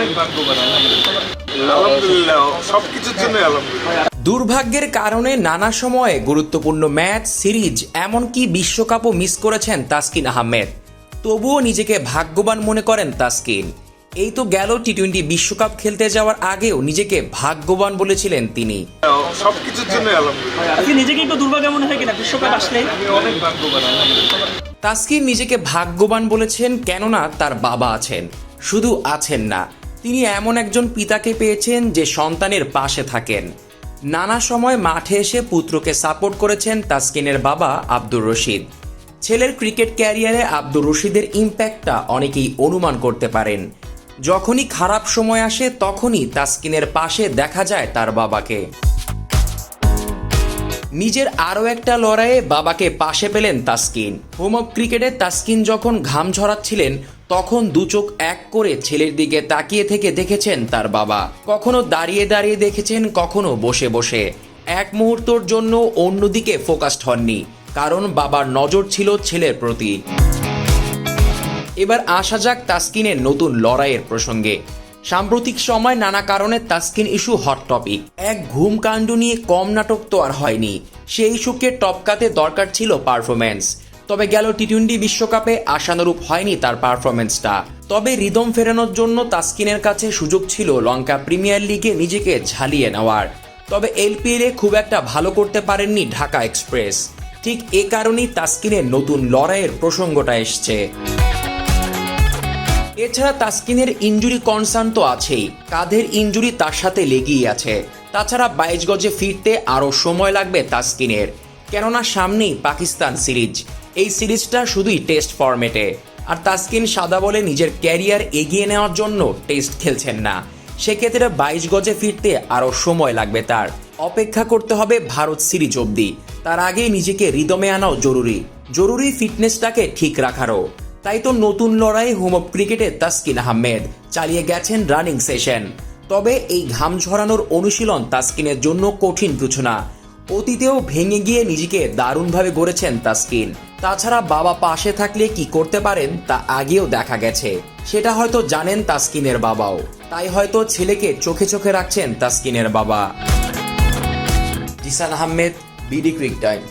অনেক ভাগ্যবান আলহামদুলিল্লাহ। সবকিছুর জন্য আলহামদুলিল্লাহ। দুর্ভাগ্যের কারণে নানা সময়ে গুরুত্বপূর্ণ ম্যাচ সিরিজ এমনকি বিশ্বকাপও মিস করেছেন তাসকিন আহমেদ। তবুও নিজেকে ভাগ্যবান মনে করেন তাসকিন। এই তো গেল টি টোয়েন্টি বিশ্বকাপ খেলতে যাওয়ার আগেও নিজেকে ভাগ্যবান বলেছিলেন তিনি। সবকিছুর জন্য নিজেকে একটু দুর্ভাগ্য মনে হয় কিনা? বিশ্বকাপ আসলে। অনেক ভাগ্যবান তাসকিন নিজেকে ভাগ্যবান বলেছেন কেননা তার বাবা আছেন। শুধু আছেন না তিনি এমন একজন পিতাকে পেয়েছেন যে সন্তানের পাশে থাকেন। নানা সময় মাঠে এসে পুত্রকে সাপোর্ট করেছেন তাসকিনের বাবা আব্দুর রশিদ। ছেলের ক্রিকেট ক্যারিয়ারে আব্দুর রশিদের ইম্প্যাক্টটা অনেকেই অনুমান করতে পারেন। যখনই খারাপ সময় আসে, তখনই তাসকিনের পাশে দেখা যায় তার বাবাকে। নিজের আরও একটা লড়াইয়ে বাবাকে পাশে পেলেন তাসকিন। হোম অফ ক্রিকেটে তাসকিন যখন ঘাম ঝরাচ্ছিলেন তখন দু চোখ এক করে ছেলের দিকে তাকিয়ে থেকে দেখেছেন তার বাবা। কখনো দাঁড়িয়ে দাঁড়িয়ে দেখেছেন, কখনো বসে বসে। এক মুহূর্তর জন্য অন্যদিকে ফোকাসড হননি, কারণ বাবার নজর ছিল ছেলের প্রতি। এবার আসা যাক তাসকিনের নতুন লড়াইয়ের প্রসঙ্গে। সাম্প্রতিক সময় নানা কারণে তাস্কিন ইস্যু হট টপিক। এক ঘুম কাণ্ড নিয়ে কম নাটক তো আর হয়নি। সেই ইস্যুকে টপকাতে দরকার ছিল পারফরমেন্স তবে গেল টি টোয়েন্টি বিশ্বকাপে আশানুরূপ হয়নি তার পারফরমেন্সটা। তবে রিদম ফেরানোর জন্য তাসকিনের কাছে সুযোগ ছিল লঙ্কা প্রিমিয়ার লিগে নিজেকে ঝালিয়ে নেওয়ার। তবে এলপিএলে খুব একটা ভালো করতে পারেননি ঢাকা এক্সপ্রেস। ঠিক এ কারণেই তাসকিনের নতুন লড়াইয়ের প্রসঙ্গটা এসছে। এছাড়া তাসকিনের ইঞ্জুরি কনসার্ন তো আছেই। কাঁধের ইঞ্জুরি তার সাথে লেগেই আছে। তাছাড়া বাইশ গজে ফিরতে আরও সময় লাগবে তাস্কিনের। কেননা সামনেই পাকিস্তান সিরিজ। এই সিরিজটা শুধুই টেস্ট ফরম্যাটে আর তাসকিন সাদা বলে নিজের ক্যারিয়ার এগিয়ে নেওয়ার জন্য টেস্ট খেলছেন না। সেক্ষেত্রে বাইশ গজে ফিরতে আরও সময় লাগবে তার। অপেক্ষা করতে হবে ভারত সিরিজ অবধি। তার আগে নিজেকে রিদমে আনাও জরুরি। জরুরি ফিটনেসটাকে ঠিক রাখারও। তাই তো নতুন লড়াই হোম অফ ক্রিকেটে তাসকিন আহমেদ। চালিয়ে গেছেন রানিং সেশন তবে এই ঘাম ঝরানোর অনুশীলন তাসকিনের জন্য কঠিন কিছু না। অতীতেও ভেঙে গিয়ে নিজেকে দারুণভাবে গড়েছেন তাসকিন। তাছাড়া বাবা পাশে থাকলে কি করতে পারেন তা আগেও দেখা গেছে। সেটা হয়তো জানেন তাস্কিনের বাবাও। তাই হয়তো ছেলেকে চোখে চোখে রাখছেন তাস্কিনের বাবা। Jisan Ahmed, BD Crick Time.